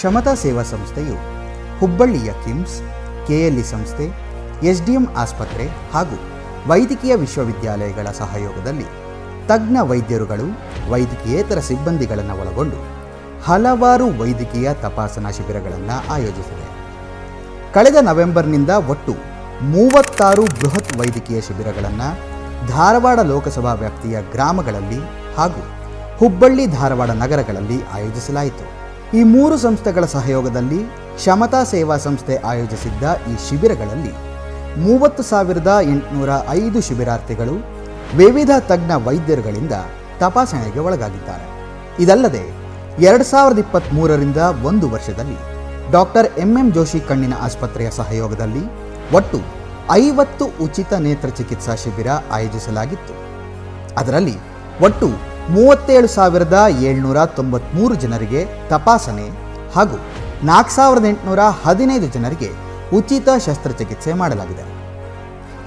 ಕ್ಷಮತಾ ಸೇವಾ ಸಂಸ್ಥೆಯು ಹುಬ್ಬಳ್ಳಿಯ ಕಿಮ್ಸ್, ಕೆಎಲ್ಇ ಸಂಸ್ಥೆ, ಎಸ್ಡಿಎಂ ಆಸ್ಪತ್ರೆ ಹಾಗೂ ವೈದ್ಯಕೀಯ ವಿಶ್ವವಿದ್ಯಾಲಯಗಳ ಸಹಯೋಗದಲ್ಲಿ ತಜ್ಞ ವೈದ್ಯರುಗಳು ವೈದ್ಯಕೀಯೇತರ ಸಿಬ್ಬಂದಿಗಳನ್ನು ಒಳಗೊಂಡು ಹಲವಾರು ವೈದ್ಯಕೀಯ ತಪಾಸಣಾ ಶಿಬಿರಗಳನ್ನು ಆಯೋಜಿಸಿದೆ. ಕಳೆದ ನವೆಂಬರ್ನಿಂದ ಒಟ್ಟು ಮೂವತ್ತಾರು ಬೃಹತ್ ವೈದ್ಯಕೀಯ ಶಿಬಿರಗಳನ್ನು ಧಾರವಾಡ ಲೋಕಸಭಾ ವ್ಯಾಪ್ತಿಯ ಗ್ರಾಮಗಳಲ್ಲಿ ಹಾಗೂ ಹುಬ್ಬಳ್ಳಿ ಧಾರವಾಡ ನಗರಗಳಲ್ಲಿ ಆಯೋಜಿಸಲಾಯಿತು. ಈ ಮೂರು ಸಂಸ್ಥೆಗಳ ಸಹಯೋಗದಲ್ಲಿ ಕ್ಷಮತಾ ಸೇವಾ ಸಂಸ್ಥೆ ಆಯೋಜಿಸಿದ್ದ ಈ ಶಿಬಿರಗಳಲ್ಲಿ ಮೂವತ್ತು ಸಾವಿರದ ಎಂಟುನೂರ ಐದು ಶಿಬಿರಾರ್ಥಿಗಳು, ವಿವಿಧ ತಜ್ಞ ವೈದ್ಯರುಗಳಿಂದ ತಪಾಸಣೆಗೆ ಒಳಗಾಗಿದ್ದಾರೆ. ಇದಲ್ಲದೆ, ಎರಡು ಸಾವಿರದ ಇಪ್ಪತ್ತ್ಮೂರರಿಂದ ಒಂದು ವರ್ಷದಲ್ಲಿ ಡಾಕ್ಟರ್ ಎಂ ಎಂ ಜೋಶಿ ಕಣ್ಣಿನ ಆಸ್ಪತ್ರೆಯ ಸಹಯೋಗದಲ್ಲಿ ಒಟ್ಟು ಐವತ್ತು ಉಚಿತ ನೇತ್ರ ಚಿಕಿತ್ಸಾ ಶಿಬಿರ ಆಯೋಜಿಸಲಾಗಿತ್ತು. ಅದರಲ್ಲಿ ಒಟ್ಟು ಮೂವತ್ತೇಳು ಸಾವಿರದ ಏಳ್ನೂರ ತೊಂಬತ್ತ್ಮೂರು ಜನರಿಗೆ ತಪಾಸಣೆ ಹಾಗೂ ನಾಲ್ಕು ಸಾವಿರದ ಎಂಟುನೂರ ಹದಿನೈದು ಜನರಿಗೆ ಉಚಿತ ಶಸ್ತ್ರಚಿಕಿತ್ಸೆ ಮಾಡಲಾಗಿದೆ.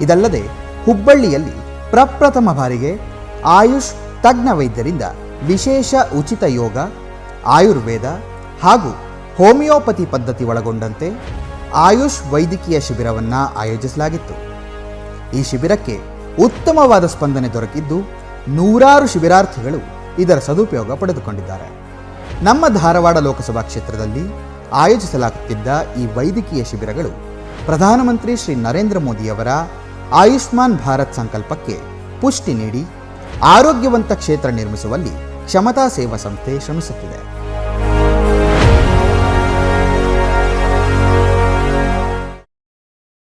ಇದಲ್ಲದೆ, ಹುಬ್ಬಳ್ಳಿಯಲ್ಲಿ ಪ್ರಪ್ರಥಮ ಬಾರಿಗೆ ಆಯುಷ್ ತಜ್ಞ ವೈದ್ಯರಿಂದ ವಿಶೇಷ ಉಚಿತ ಯೋಗ, ಆಯುರ್ವೇದ ಹಾಗೂ ಹೋಮಿಯೋಪತಿ ಪದ್ಧತಿ ಒಳಗೊಂಡಂತೆ ಆಯುಷ್ ವೈದ್ಯಕೀಯ ಶಿಬಿರವನ್ನು ಆಯೋಜಿಸಲಾಗಿತ್ತು. ಈ ಶಿಬಿರಕ್ಕೆ ಉತ್ತಮವಾದ ಸ್ಪಂದನೆ ದೊರಕಿದ್ದು ನೂರಾರು ಶಿಬಿರಾರ್ಥಿಗಳು ಇದರ ಸದುಪಯೋಗ ಪಡೆದುಕೊಂಡಿದ್ದಾರೆ. ನಮ್ಮ ಧಾರವಾಡ ಲೋಕಸಭಾ ಕ್ಷೇತ್ರದಲ್ಲಿ ಆಯೋಜಿಸಲಾಗುತ್ತಿದ್ದ ಈ ವೈದ್ಯಕೀಯ ಶಿಬಿರಗಳು ಪ್ರಧಾನಮಂತ್ರಿ ಶ್ರೀ ನರೇಂದ್ರ ಮೋದಿಯವರ ಆಯುಷ್ಮಾನ್ ಭಾರತ್ ಸಂಕಲ್ಪಕ್ಕೆ ಪುಷ್ಟಿ ನೀಡಿ ಆರೋಗ್ಯವಂತ ಕ್ಷೇತ್ರ ನಿರ್ಮಿಸುವಲ್ಲಿ ಕ್ಷಮತಾ ಸೇವಾ ಸಂಸ್ಥೆ ಶ್ರಮಿಸುತ್ತಿದೆ.